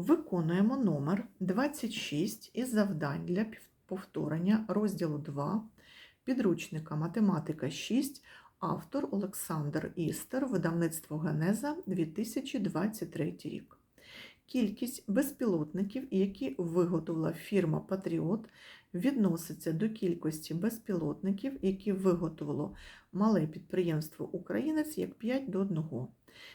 Виконуємо номер 26 із завдань для повторення розділу 2 підручника Математика 6, автор Олександр Істер, видавництво Генеза 2023 рік. Кількість безпілотників, які виготовила фірма Патріот, відноситься до кількості безпілотників, які виготовило мале підприємство Українець як 5 до 1.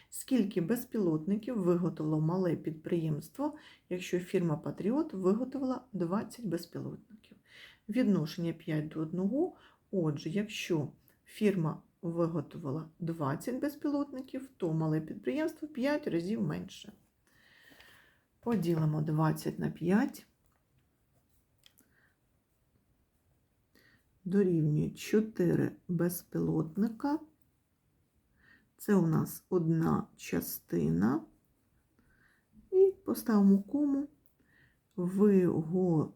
Скільки безпілотників виготовило мале підприємство, якщо фірма Патріот виготовила 20 безпілотників? Відношення 5 до 1. Отже, якщо фірма виготовила 20 безпілотників, то мале підприємство 5 разів менше. Поділимо 20 на 5. Дорівнює 4 безпілотника. Це у нас одна частина. І поставимо кому виготовило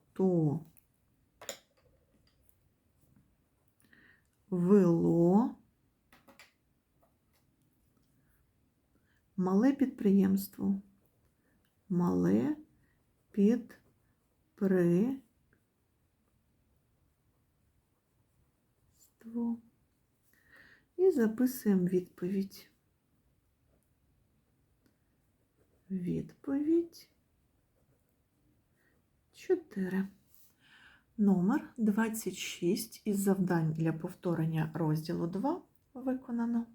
мале підприємство. Мале підприємство. І записуємо відповідь. Відповідь 4. Номер 26 із завдань для повторення розділу 2 виконано.